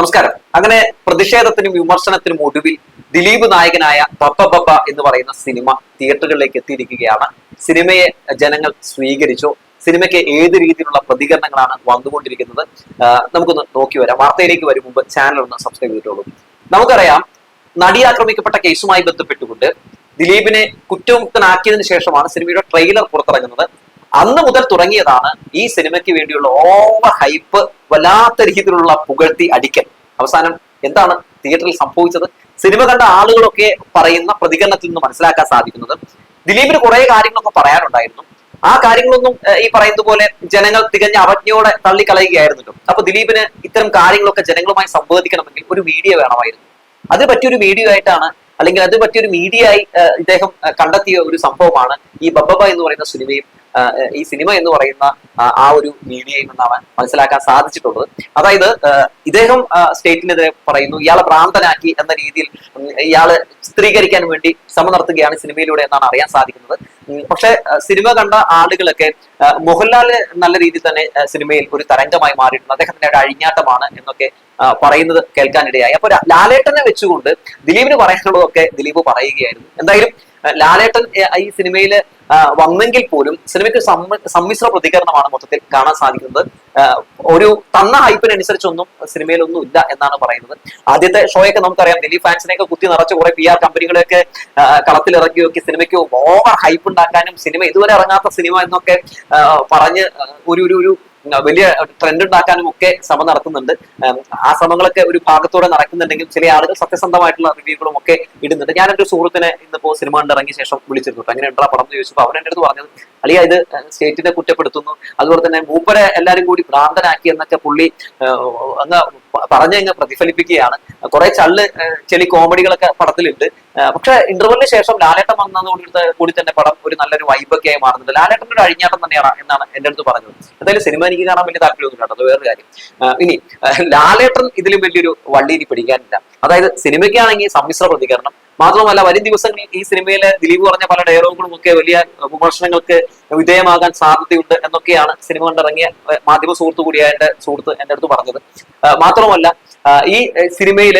നമസ്കാരം. അങ്ങനെ പ്രതിഷേധത്തിനും വിമർശനത്തിനും ഒടുവിൽ ദിലീപ് നായകനായ പപ്പ പപ്പ എന്ന് പറയുന്ന സിനിമ തിയേറ്ററുകളിലേക്ക് എത്തിയിരിക്കുകയാണ്. സിനിമയെ ജനങ്ങൾ സ്വീകരിച്ചു. സിനിമയ്ക്ക് ഏത് രീതിയിലുള്ള പ്രതികരണങ്ങളാണ് വന്നുകൊണ്ടിരിക്കുന്നത് നമുക്കൊന്ന് നോക്കി വരാം. വാർത്തയിലേക്ക് വരും മുമ്പ് ചാനൽ ഒന്ന് സബ്സ്ക്രൈബ് ചെയ്തിട്ടുള്ളൂ നമുക്കറിയാം നടി ആക്രമിക്കപ്പെട്ട കേസുമായി ബന്ധപ്പെട്ടുകൊണ്ട് ദിലീപിനെ കുറ്റമുക്തനാക്കിയതിനു ശേഷമാണ് സിനിമയുടെ ട്രെയിലർ പുറത്തിറങ്ങുന്നത്. അന്ന് മുതൽ തുടങ്ങിയതാണ് ഈ സിനിമയ്ക്ക് വേണ്ടിയുള്ള ഓവർ ഹൈപ്പ് വല്ലാത്ത രീതിയിലുള്ള പുകഴ്ത്തി അടിക്കൽ. അവസാനം എന്താണ് തിയേറ്ററിൽ സംഭവിച്ചത്? സിനിമ കണ്ട ആളുകളൊക്കെ പറയുന്ന പ്രതികരണത്തിൽ നിന്ന് മനസ്സിലാക്കാൻ സാധിക്കുന്നത് ദിലീപിന് കുറെ കാര്യങ്ങളൊക്കെ പറയാനുണ്ടായിരുന്നു. ആ കാര്യങ്ങളൊന്നും ഈ പറയുന്നത് പോലെ ജനങ്ങൾ തികഞ്ഞ അവജ്ഞയോടെ തള്ളിക്കളയുകയായിരുന്നല്ലോ. അപ്പൊ ദിലീപിന് ഇത്തരം കാര്യങ്ങളൊക്കെ ജനങ്ങളുമായി സംവദിക്കണമെങ്കിൽ ഒരു മീഡിയ വേണമായിരുന്നു. അത് പറ്റിയൊരു മീഡിയ ആയിട്ടാണ് അല്ലെങ്കിൽ അത് പറ്റിയൊരു മീഡിയ ആയി ഇദ്ദേഹം കണ്ടെത്തിയ ഒരു സംഭവമാണ് ഈ ബബ്ബബ എന്ന് പറയുന്ന സിനിമയും ഈ സിനിമ എന്ന് പറയുന്ന ആ, ഒരു മീഡിയയിൽ നിന്നാണ് മനസ്സിലാക്കാൻ സാധിച്ചിട്ടുള്ളത്. അതായത് ഇദ്ദേഹം സ്റ്റേറ്റിനെതിരെ പറയുന്നു ഇയാളെ ഭ്രാന്തനാക്കി എന്ന രീതിയിൽ ഇയാളെ ചിത്രീകരിക്കാൻ വേണ്ടി ശ്രമം നടത്തുകയാണ് സിനിമയിലൂടെ എന്നാണ് അറിയാൻ സാധിക്കുന്നത്. പക്ഷെ സിനിമ കണ്ട ആളുകളൊക്കെ മോഹൻലാൽ നല്ല രീതിയിൽ തന്നെ സിനിമയിൽ ഒരു തരംഗമായി മാറിയിട്ടുണ്ട്. അദ്ദേഹത്തിന്റെ ഒരു അഴിഞ്ഞാട്ടമാണ് എന്നൊക്കെ പറയുന്നത് കേൾക്കാനിടയായി. അപ്പൊ ലാലേട്ടനെ വെച്ചുകൊണ്ട് ദിലീപിന് പറയാനുള്ളതൊക്കെ ദിലീപ് പറയുകയായിരുന്നു. എന്തായാലും ലാലേട്ടൻ ഈ സിനിമയിൽ വന്നെങ്കിൽ പോലും സിനിമയ്ക്ക് സമ്മ- സമ്മിശ്ര പ്രതികരണമാണ് മൊത്തത്തിൽ കാണാൻ സാധിക്കുന്നത്. ഒരു തന്ന ഹൈപ്പിനനുസരിച്ചൊന്നും സിനിമയിലൊന്നും ഇല്ല എന്നാണ് പറയുന്നത്. ആദ്യത്തെ ഷോയൊക്കെ നമുക്കറിയാം. ദിലീപ് ഫാൻസിനെയൊക്കെ കുത്തി നിറച്ച് കുറെ പി ആർ കമ്പനികളെയൊക്കെ കളത്തിലിറക്കിയൊക്കെ സിനിമയ്ക്ക് ഓവർ ഹൈപ്പ് ഉണ്ടാക്കാനും സിനിമ ഇതുവരെ ഇറങ്ങാത്ത സിനിമ എന്നൊക്കെ പറഞ്ഞ് ഒരു ഒരു വലിയ ട്രെൻഡ് ഉണ്ടാക്കാനും ഒക്കെ ശ്രമം നടത്തുന്നുണ്ട്. ആ ശ്രമങ്ങളൊക്കെ ഒരു ഭാഗത്തോടെ നടക്കുന്നുണ്ടെങ്കിൽ ചില ആളുകൾ സത്യസന്ധമായിട്ടുള്ള റിവ്യൂകളും ഒക്കെ ഇടുന്നുണ്ട്. ഒരു സുഹൃത്തിനെ ഇന്നിപ്പോ സിനിമ കണ്ട് ഇറങ്ങിയ ശേഷം വിളിച്ചിരുന്നു. അങ്ങനെ ഉണ്ടാ പടം എന്ന് ചോദിച്ചപ്പോൾ അവൻ എന്റെ അടുത്ത് പറഞ്ഞത് അളിയ ഇത് സ്റ്റേറ്റിനെ കുറ്റപ്പെടുത്തുന്നു. അതുപോലെ തന്നെ മൂപ്പരെ എല്ലാരും കൂടി ഭ്രാന്തനാക്കി എന്നൊക്കെ പുള്ളി അങ്ങ് പറഞ്ഞങ്ങ് പ്രതിഫലിപ്പിക്കുകയാണ്. കുറെ ചള്ള് ചെളി കോമഡികളൊക്കെ പടത്തിലുണ്ട്. പക്ഷെ ഇന്റർവെല്ലിന് ശേഷം ലാലേട്ടൻ വന്നതുകൊണ്ട് കൂടി തന്നെ പടം ഒരു നല്ലൊരു വൈബൊക്കെ ആയി മാറുന്നുണ്ട്. ലാലേട്ടൻ ഒരു അഴിഞ്ഞാട്ടം തന്നെയാണ് എന്നാണ് എന്റെ അടുത്ത് പറഞ്ഞത്. എന്തായാലും സിനിമ എനിക്ക് കാണാൻ വലിയ താല്പര്യമൊന്നും കേട്ടോ അത് വേറൊരു കാര്യം. ഇനി ലാലേട്ടൻ ഇതിലും വലിയൊരു വള്ളിയിൽ പിടിക്കാനില്ല. അതായത് സിനിമയ്ക്കാണെങ്കിൽ സമ്മിശ്ര പ്രതികരണം. മാത്രമല്ല വരും ദിവസങ്ങളിൽ ഈ സിനിമയിലെ ദിലീപ് പറഞ്ഞ പല ഡയലോഗുകളും ഒക്കെ വലിയ വിമർശനങ്ങൾക്ക് വിധേയമാകാൻ സാധ്യതയുണ്ട് എന്നൊക്കെയാണ് സിനിമ കണ്ടിറങ്ങിയ മാധ്യമ സുഹൃത്തു കൂടിയായ എന്റെ സുഹൃത്ത് എന്റെ അടുത്ത് പറഞ്ഞത്. മാത്രമല്ല ഈ സിനിമയിൽ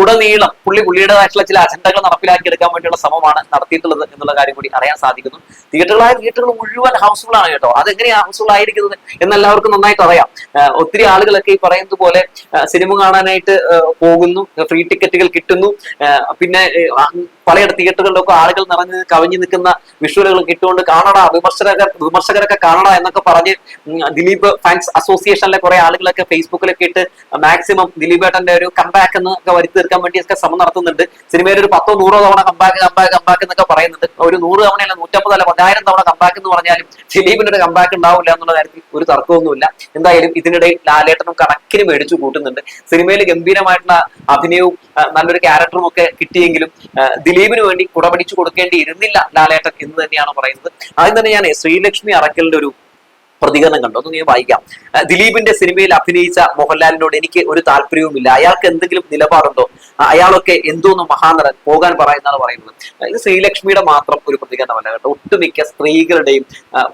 ഉടനീളം പുള്ളി പുള്ളിയുടേതായിട്ടുള്ള ചില അജണ്ടകൾ നടപ്പിലാക്കിയെടുക്കാൻ വേണ്ടിയുള്ള ശ്രമമാണ് നടത്തിയിട്ടുള്ളത് എന്നുള്ള കാര്യം കൂടി അറിയാൻ സാധിക്കുന്നു. തിയേറ്ററുകളായ തിയേറ്ററുകൾ മുഴുവൻ ഹൗസ്ഫുൾ ആണ് കേട്ടോ. അതെങ്ങനെയാണ് ഹൗസ്ഫുൾ ആയിരിക്കുന്നത് എന്ന് എല്ലാവർക്കും നന്നായിട്ട് അറിയാം. ഒത്തിരി ആളുകളൊക്കെ ഈ പറയുന്നത് പോലെ സിനിമ കാണാനായിട്ട് പോകുന്നു ഫ്രീ ടിക്കറ്റുകൾ കിട്ടുന്നു. പിന്നെ ഏഹ്, ആ, പലയിട തിയേറ്ററുകളിലൊക്കെ ആളുകൾ നിറഞ്ഞ് കവിഞ്ഞു നിൽക്കുന്ന വിഷ്വലുകൾ കിട്ടുകൊണ്ട് കാണട വിമർശകർ വിമർശകരൊക്കെ കാണട എന്നൊക്കെ പറഞ്ഞ് ദിലീപ് ഫാൻസ് അസോസിയേഷനിലെ കുറെ ആളുകളൊക്കെ ഫേസ്ബുക്കിലൊക്കെ ഇട്ട് മാക്സിമം ദിലീപ് ഏട്ടന്റെ ഒരു കമ്പാക്ക് എന്നൊക്കെ വരുത്തി തീർക്കാൻ വേണ്ടിയൊക്കെ ശ്രമം നടത്തുന്നുണ്ട്. സിനിമയിൽ ഒരു പത്തോ നൂറോ തവണ കമ്പാക്ക് കമ്പാക്ക് കമ്പാക്ക് എന്നൊക്കെ പറയുന്നുണ്ട്. ഒരു നൂറ് തവണയല്ല നൂറ്റമ്പത് അല്ല പതിനായിരം തവണ കമ്പാക്ക് എന്ന് പറഞ്ഞാലും ദിലീപിന് ഒരു കമ്പാക്ക് ഉണ്ടാവില്ല എന്നുള്ള കാര്യത്തിൽ ഒരു തർക്കമൊന്നുമില്ല. എന്തായാലും ഇതിനിടയിൽ ലാലേട്ടനും കണക്കിന് മേടിച്ചു കൂട്ടുന്നുണ്ട്. സിനിമയിൽ ഗംഭീരമായിട്ടുള്ള അഭിനയവും നല്ലൊരു ക്യാരക്ടറും ഒക്കെ കിട്ടിയെങ്കിലും ദിലീപിന് വേണ്ടി കുടപിടിച്ചു കൊടുക്കേണ്ടി ഇരുന്നില്ല ലാലേട്ടൻ എന്ന് തന്നെയാണ് പറയുന്നത്. ആദ്യം തന്നെ ഞാൻ ശ്രീലക്ഷ്മി അറക്കലിന്റെ ഒരു പ്രതികരണം കണ്ടു. ഒന്ന് ഞാൻ വായിക്കാം. ദിലീപിന്റെ സിനിമയിൽ അഭിനയിച്ച മോഹൻലാലിനോട് എനിക്ക് ഒരു താല്പര്യവുമില്ല. അയാൾക്ക് എന്തെങ്കിലും നിലപാടുണ്ടോ? അയാളൊക്കെ എന്തോന്ന് മഹാനടൻ പോകാൻ പറയുന്നതാണ് പറയുന്നത്. ഇത് ശ്രീലക്ഷ്മിയുടെ മാത്രം ഒരു പ്രതികരണമല്ല കേട്ടോ. ഒട്ടുമിക്ക സ്ത്രീകളുടെയും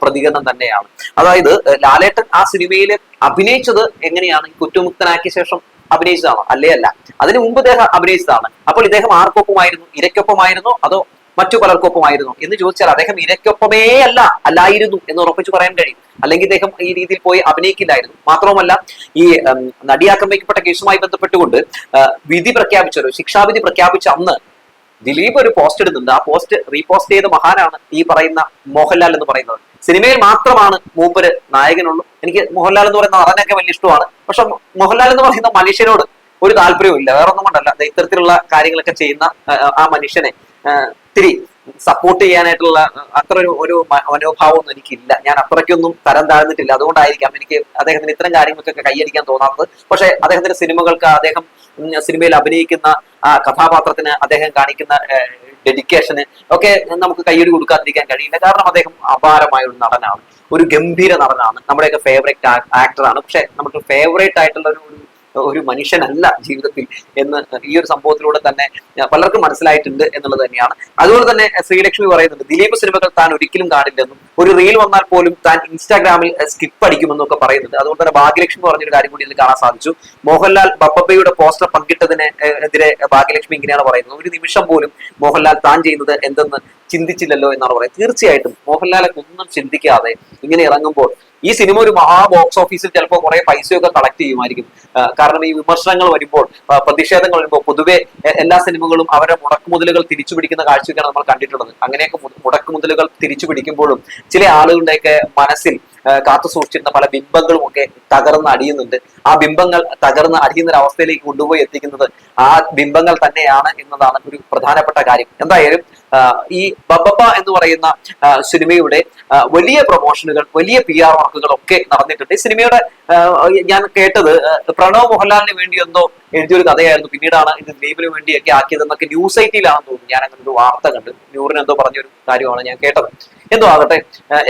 പ്രതികരണം തന്നെയാണ്. അതായത് ലാലേട്ടൻ ആ സിനിമയിൽ അഭിനയിച്ചത് എങ്ങനെയാണ്? കുറ്റമുക്തനാക്കിയ ശേഷം അഭിനയിച്ചതാണോ? അല്ലേ അല്ല. അതിനു മുമ്പ് ഇദ്ദേഹം അഭിനയിച്ചതാണ്. അപ്പോൾ ഇദ്ദേഹം ആർക്കൊപ്പമായിരുന്നു? ഇരയ്ക്കൊപ്പമായിരുന്നോ? അതോ മറ്റു പലർക്കൊപ്പമായിരുന്നു? എന്ന് ചോദിച്ചാൽ അദ്ദേഹം ഇരയ്ക്കൊപ്പമേ അല്ല അല്ലായിരുന്നു എന്ന് ഉറപ്പിച്ചു പറയാൻ കഴിയും. അല്ലെങ്കിൽ ഇദ്ദേഹം ഈ രീതിയിൽ പോയി അഭിനയിക്കില്ലായിരുന്നു. മാത്രവുമല്ല ഈ നടിയാക്രമിക്കപ്പെട്ട കേസുമായി ബന്ധപ്പെട്ടുകൊണ്ട് വിധി പ്രഖ്യാപിച്ചൊരു ശിക്ഷാവിധി പ്രഖ്യാപിച്ച അന്ന് ദിലീപ് ഒരു പോസ്റ്റ് ഇടുന്നുണ്ട് ആ പോസ്റ്റ് റീപോസ്റ്റ് ചെയ്ത മഹാനാണ് ഈ പറയുന്ന മോഹൻലാൽ എന്ന് പറയുന്നത്. സിനിമയിൽ മാത്രമാണ് മൂപ്പര് നായകനുള്ളൂ. എനിക്ക് മോഹൻലാൽ എന്ന് പറയുന്ന നടനൊക്കെ വലിയ ഇഷ്ടമാണ്. പക്ഷെ മോഹൻലാൽ എന്ന് പറയുന്ന മനുഷ്യനോട് ഒരു താല്പര്യവും ഇല്ല. വേറെ ഒന്നും കൊണ്ടല്ല ഇത്തരത്തിലുള്ള കാര്യങ്ങളൊക്കെ ചെയ്യുന്ന ആ, മനുഷ്യനെ ഇത്തിരി സപ്പോർട്ട് ചെയ്യാനായിട്ടുള്ള അത്ര ഒരു ഒരു മനോഭാവമൊന്നും എനിക്കില്ല. ഞാൻ അത്രയ്ക്കൊന്നും തരം താഴ്ന്നിട്ടില്ല. അതുകൊണ്ടായിരിക്കാം എനിക്ക് അദ്ദേഹത്തിന് ഇത്തരം കാര്യങ്ങൾക്കൊക്കെ കൈയടിക്കാൻ തോന്നാത്തത്. പക്ഷെ അദ്ദേഹത്തിന്റെ സിനിമകൾക്ക് അദ്ദേഹം സിനിമയിൽ അഭിനയിക്കുന്ന ആ കഥാപാത്രത്തിന് അദ്ദേഹം കാണിക്കുന്ന ഡെഡിക്കേഷന് ഒക്കെ നമുക്ക് കൈയ്യടി കൊടുക്കാതിരിക്കാൻ കഴിയില്ല. കാരണം അദ്ദേഹം അപാരമായ ഒരു നടനാണ്. ഒരു ഗംഭീര നടനാണ്. നമ്മുടെയൊക്കെ ഫേവറേറ്റ് ആക്ടറാണ് പക്ഷെ നമുക്ക് ഫേവറേറ്റ് ആയിട്ടുള്ള ഒരു ഒരു മനുഷ്യനല്ല ജീവിതത്തിൽ എന്ന് ഈ ഒരു സംഭവത്തിലൂടെ തന്നെ പലർക്കും മനസ്സിലായിട്ടുണ്ട് എന്നുള്ളത് തന്നെയാണ്. അതുപോലെ തന്നെ ശ്രീലക്ഷ്മി പറയുന്നുണ്ട് ദിലീപ് സിനിമകൾ താൻ ഒരിക്കലും കാണില്ലെന്നും ഒരു റീൽ വന്നാൽ പോലും താൻ ഇൻസ്റ്റാഗ്രാമിൽ സ്കിപ്പ് അടിക്കുമെന്നും ഒക്കെ പറയുന്നുണ്ട്. അതുകൊണ്ട് തന്നെ ഭാഗ്യലക്ഷ്മി പറഞ്ഞൊരു കാര്യം കൂടി ഇതിൽ കാണാൻ സാധിച്ചു. മോഹൻലാൽ ബപ്പബയുടെ പോസ്റ്റർ പങ്കിട്ടതിന് ഏഹ്, എതിരെ ഭാഗ്യലക്ഷ്മി ഇങ്ങനെയാണ് പറയുന്നത്. ഒരു നിമിഷം പോലും മോഹൻലാൽ താൻ ചെയ്യുന്നത് എന്തെന്ന് ചിന്തിച്ചില്ലല്ലോ എന്നാണ് പറയുന്നത്. തീർച്ചയായിട്ടും മോഹൻലാലെ ഒന്നും ചിന്തിക്കാതെ ഇങ്ങനെ ഇറങ്ങുമ്പോൾ ഈ സിനിമ ഒരു മഹാ ബോക്സ് ഓഫീസിൽ ചിലപ്പോൾ കുറെ പൈസയൊക്കെ കളക്ട് ചെയ്യുമായിരിക്കും. കാരണം ഈ വിമർശനങ്ങൾ വരുമ്പോൾ പ്രതിഷേധങ്ങൾ വരുമ്പോൾ പൊതുവെ എല്ലാ സിനിമകളും അവരുടെ മുടക്കുമുതലുകൾ തിരിച്ചു പിടിക്കുന്ന കാഴ്ചയൊക്കെയാണ് നമ്മൾ കണ്ടിട്ടുള്ളത്. അങ്ങനെയൊക്കെ മുടക്കുമുതലുകൾ തിരിച്ചു പിടിക്കുമ്പോഴും ചില ആളുകളുടെയൊക്കെ മനസ്സിൽ കാത്തു സൂക്ഷിച്ചിരുന്ന പല ബിംബങ്ങളും ഒക്കെ തകർന്ന് അടിയുന്നുണ്ട്. ആ ബിംബങ്ങൾ തകർന്ന് അടിയുന്ന ഒരു അവസ്ഥയിലേക്ക് കൊണ്ടുപോയി എത്തിക്കുന്നത് ആ ബിംബങ്ങൾ തന്നെയാണ് എന്നതാണ് ഒരു പ്രധാനപ്പെട്ട കാര്യം. എന്തായാലും ഈ ബബപ്പ എന്ന് പറയുന്ന സിനിമയുടെ വലിയ പ്രൊമോഷനുകൾ വലിയ പി ആർ വർക്കുകൾ ഒക്കെ നടന്നിട്ടുണ്ട്. ഈ സിനിമയുടെ ഞാൻ കേട്ടത് പ്രണവ് മോഹൻലാലിന് വേണ്ടി എന്തോ എഴുതിയൊരു കഥയായിരുന്നു. പിന്നീടാണ് ഇത് ദിലീപിന് വേണ്ടിയൊക്കെ ആക്കിയതെന്നൊക്കെ ന്യൂസ് ഐറ്റിയിലാണെന്ന് തോന്നുന്നു. ഞാൻ അങ്ങനെ ഒരു വാർത്ത കണ്ട് നൂറിന് എന്തോ പറഞ്ഞൊരു കാര്യമാണ് ഞാൻ കേട്ടത്. എന്തോ ആകട്ടെ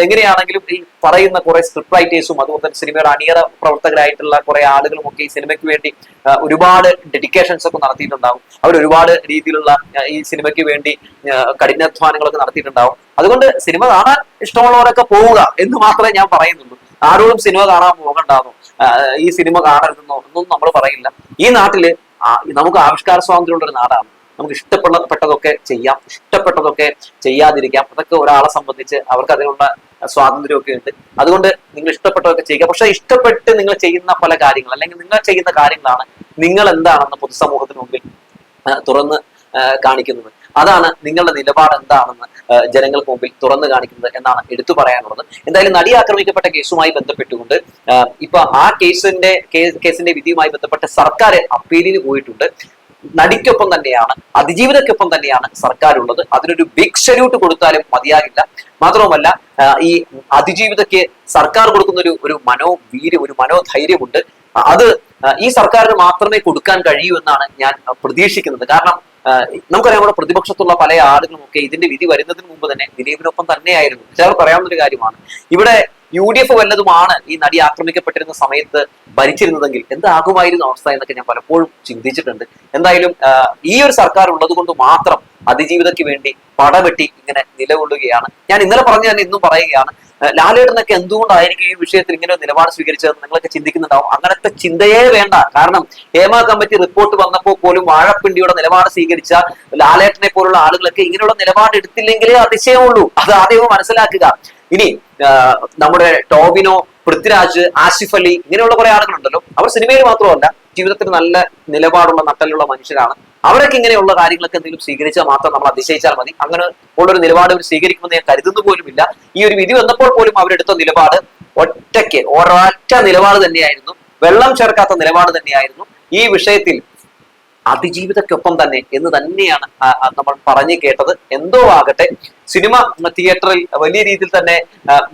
എങ്ങനെയാണെങ്കിലും ഈ പറയുന്ന കുറെ സ്ക്രിപ്റ്റ് റൈറ്റേഴ്സും അതുപോലെ തന്നെ സിനിമയുടെ അണിയറ പ്രവർത്തകരായിട്ടുള്ള കുറെ ആളുകളും ഒക്കെ ഈ സിനിമയ്ക്ക് വേണ്ടി ഒരുപാട് ഡെഡിക്കേഷൻസ് ഒക്കെ നടത്തിയിട്ടുണ്ടാകും. അവർ ഒരുപാട് രീതിയിലുള്ള ഈ സിനിമയ്ക്ക് വേണ്ടി കഠിനാധ്വാനങ്ങളൊക്കെ നടത്തിയിട്ടുണ്ടാവും. അതുകൊണ്ട് സിനിമ കാണാൻ ഇഷ്ടമുള്ളവരൊക്കെ പോവുക എന്ന് മാത്രമേ ഞാൻ പറയുന്നുള്ളൂ. ആരോടും സിനിമ കാണാൻ പോകണ്ടാന്നോ? ഈ സിനിമ കാണരുതെന്നോ ഒന്നും നമ്മൾ പറയില്ല. ഈ നാട്ടിൽ നമുക്ക് ആവിഷ്കാര സ്വാതന്ത്ര്യമുള്ള ഒരു നാടാണ്. നമുക്ക് ഇഷ്ടപ്പെട്ടതൊക്കെ ചെയ്യാം ഇഷ്ടപ്പെട്ടതൊക്കെ ചെയ്യാതിരിക്കാം. അതൊക്കെ ഒരാളെ സംബന്ധിച്ച് അവർക്ക് അതിനുള്ള സ്വാതന്ത്ര്യമൊക്കെ ഉണ്ട്. അതുകൊണ്ട് നിങ്ങൾ ഇഷ്ടപ്പെട്ടതൊക്കെ ചെയ്യുക. പക്ഷെ ഇഷ്ടപ്പെട്ട് നിങ്ങൾ ചെയ്യുന്ന പല കാര്യങ്ങൾ അല്ലെങ്കിൽ നിങ്ങൾ ചെയ്യുന്ന കാര്യങ്ങളാണ് നിങ്ങൾ എന്താണെന്ന് പൊതുസമൂഹത്തിന് മുമ്പിൽ തുറന്ന് കാണിക്കുന്നത്. അതാണ് നിങ്ങളുടെ നിലപാട് എന്താണെന്ന് ജനങ്ങൾക്ക് മുമ്പിൽ തുറന്നു കാണിക്കുന്നത് എന്നാണ് എടുത്തു പറയാനുള്ളത്. എന്തായാലും നടി ആക്രമിക്കപ്പെട്ട കേസുമായി ബന്ധപ്പെട്ടുകൊണ്ട് ഇപ്പൊ ആ കേസിന്റെ കേസിന്റെ വിധിയുമായി ബന്ധപ്പെട്ട സർക്കാർ അപ്പീലിന് പോയിട്ടുണ്ട്. നടിക്കൊപ്പം തന്നെയാണ് അതിജീവിതക്കൊപ്പം തന്നെയാണ് സർക്കാർ ഉള്ളത് അതിനൊരു ബിഗ് ഷെല്യൂട്ട് കൊടുത്താലും മതിയാകില്ല. മാത്രവുമല്ല ഈ അതിജീവിതയ്ക്ക് സർക്കാർ കൊടുക്കുന്ന ഒരു ഒരു മനോവീര്യം ഒരു മനോധൈര്യമുണ്ട് അത് ഈ സർക്കാരിന് മാത്രമേ കൊടുക്കാൻ കഴിയൂ എന്നാണ് ഞാൻ പ്രതീക്ഷിക്കുന്നത്. കാരണം നമുക്കറിയാം നമ്മുടെ പ്രതിപക്ഷത്തുള്ള പല ആളുകളും ഒക്കെ ഇതിന്റെ വിധി വരുന്നതിന് മുമ്പ് തന്നെ ദിലീപിനൊപ്പം തന്നെയായിരുന്നു. ചിലർ പറയാവുന്ന ഒരു കാര്യമാണ്. ഇവിടെ യു ഡി എഫ് വല്ലതുമാണ് ഈ നടി ആക്രമിക്കപ്പെട്ടിരുന്ന സമയത്ത് ഭരിച്ചിരുന്നതെങ്കിൽ എന്താകുമായിരുന്നു അവസ്ഥ എന്നൊക്കെ ഞാൻ പലപ്പോഴും ചിന്തിച്ചിട്ടുണ്ട്. എന്തായാലും ഈ ഒരു സർക്കാർ ഉള്ളത് കൊണ്ട് മാത്രം അതിജീവിതയ്ക്ക് വേണ്ടി പടവെട്ടി ഇങ്ങനെ നിലകൊള്ളുകയാണ്. ഞാൻ ഇന്നലെ പറഞ്ഞു തന്നെ ഇന്നും പറയുകയാണ് ലാലേട്ടനൊക്കെ എന്തുകൊണ്ടായിരിക്കും ഈ വിഷയത്തിൽ ഇങ്ങനെ ഒരു നിലപാട് സ്വീകരിച്ചതെന്ന് നിങ്ങളൊക്കെ ചിന്തിക്കുന്നുണ്ടാവും. അങ്ങനത്തെ ചിന്തയേ വേണ്ട. കാരണം ഹേമ കമ്മിറ്റി റിപ്പോർട്ട് വന്നപ്പോൾ പോലും വാഴപ്പിണ്ടിയുടെ നിലപാട് സ്വീകരിച്ച ലാലേട്ടനെ പോലുള്ള ആളുകളൊക്കെ ഇങ്ങനെയുള്ള നിലപാട് എടുത്തില്ലെങ്കിലേ അതിശയമുള്ളൂ. അത് ആദ്യം മനസ്സിലാക്കുക. ഇനി നമ്മുടെ ടോബിനോ പൃഥ്വിരാജ് ആസിഫ് അലി ഇങ്ങനെയുള്ള കുറെ ആളുകളുണ്ടല്ലോ. അവർ സിനിമയിൽ മാത്രമല്ല ജീവിതത്തിൽ നല്ല നിലപാടുള്ള നട്ടലുള്ള മനുഷ്യരാണ്. അവരൊക്കെ ഇങ്ങനെയുള്ള കാര്യങ്ങളൊക്കെ എന്തെങ്കിലും സ്വീകരിച്ചാൽ മാത്രം നമ്മൾ അതിശയിച്ചാൽ മതി. അങ്ങനെ ഉള്ളൊരു നിലപാട് അവർ സ്വീകരിക്കുമെന്ന് ഞാൻ കരുതുന്നു പോലുമില്ല. ഈ ഒരു വിധി വന്നപ്പോൾ പോലും അവരെടുത്ത നിലപാട് ഒറ്റയ്ക്ക് ഒരൊറ്റ നിലപാട് തന്നെയായിരുന്നു. വെള്ളം ചേർക്കാത്ത നിലപാട് തന്നെയായിരുന്നു. ഈ വിഷയത്തിൽ അതിജീവിതക്കൊപ്പം തന്നെ എന്ന് തന്നെയാണ് നമ്മൾ പറഞ്ഞു കേട്ടത്. എന്തോ ആകട്ടെ സിനിമ തിയേറ്ററിൽ വലിയ രീതിയിൽ തന്നെ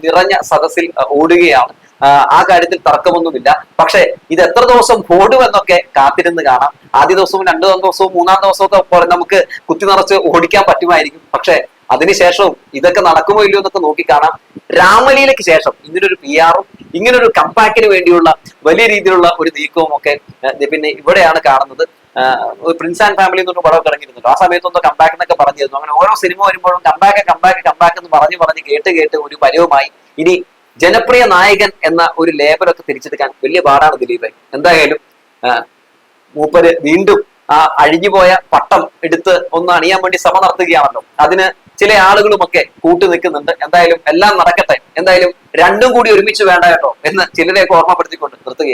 നിറഞ്ഞ സദസ്സിൽ ഓടുകയാണ്. ആ, കാര്യത്തിൽ തർക്കമൊന്നുമില്ല. പക്ഷെ ഇത് എത്ര ദിവസം ഓടുമെന്നൊക്കെ കാത്തിരുന്ന് കാണാം. ആദ്യ ദിവസവും രണ്ട് ദിവസവും മൂന്നാം ദിവസവും ഒക്കെ നമുക്ക് കുത്തി നിറച്ച് ഓടിക്കാൻ പറ്റുമായിരിക്കും. പക്ഷെ അതിനുശേഷവും ഇതൊക്കെ നടക്കുമോ ഇല്ലയോ എന്നൊക്കെ നോക്കിക്കാണാം രാമലീലയ്ക്ക് ശേഷം ഇങ്ങനൊരു പി ആറും ഇങ്ങനൊരു കമ്പാക്കിന് വേണ്ടിയുള്ള വലിയ രീതിയിലുള്ള ഒരു നീക്കവും ഒക്കെ പിന്നെ ഇവിടെയാണ് കാണുന്നത്. പ്രിൻസ് ആൻഡ് ഫാമിലി എന്നൊരു പടമൊക്കെ ഇറങ്ങിയിരുന്നു ആ സമയത്തൊന്ന് കമ്പാക്ക് എന്നൊക്കെ പറഞ്ഞിരുന്നു. അങ്ങനെ ഓരോ സിനിമ വരുമ്പോഴും കമ്പാക്ക് കമ്പാക്ക് കമ്പാക്ക് എന്ന് പറഞ്ഞു പറഞ്ഞ് കേട്ട് കേട്ട് ഒരു പരവുമായി. ഇനി ജനപ്രിയ നായകൻ എന്ന ഒരു ലേബലൊക്കെ തിരിച്ചെടുക്കാൻ വലിയ പാടാണ് ദിലീപ് എന്തായാലും മൂപ്പര് വീണ്ടും ആ അഴിഞ്ഞുപോയ പട്ടം എടുത്ത് ഒന്ന് അണിയാൻ വേണ്ടി ശ്രമം നടത്തുകയാണല്ലോ. അതിന് ചില ആളുകളുമൊക്കെ കൂട്ടു നിൽക്കുന്നുണ്ട്. എന്തായാലും എല്ലാം നടക്കട്ടെ. എന്തായാലും രണ്ടും കൂടി ഒരുമിച്ച് വേണ്ട കേട്ടോ എന്ന് ചിലരെയൊക്കെ ഓർമ്മപ്പെടുത്തിക്കൊണ്ട് നിർത്തുകയാണ്.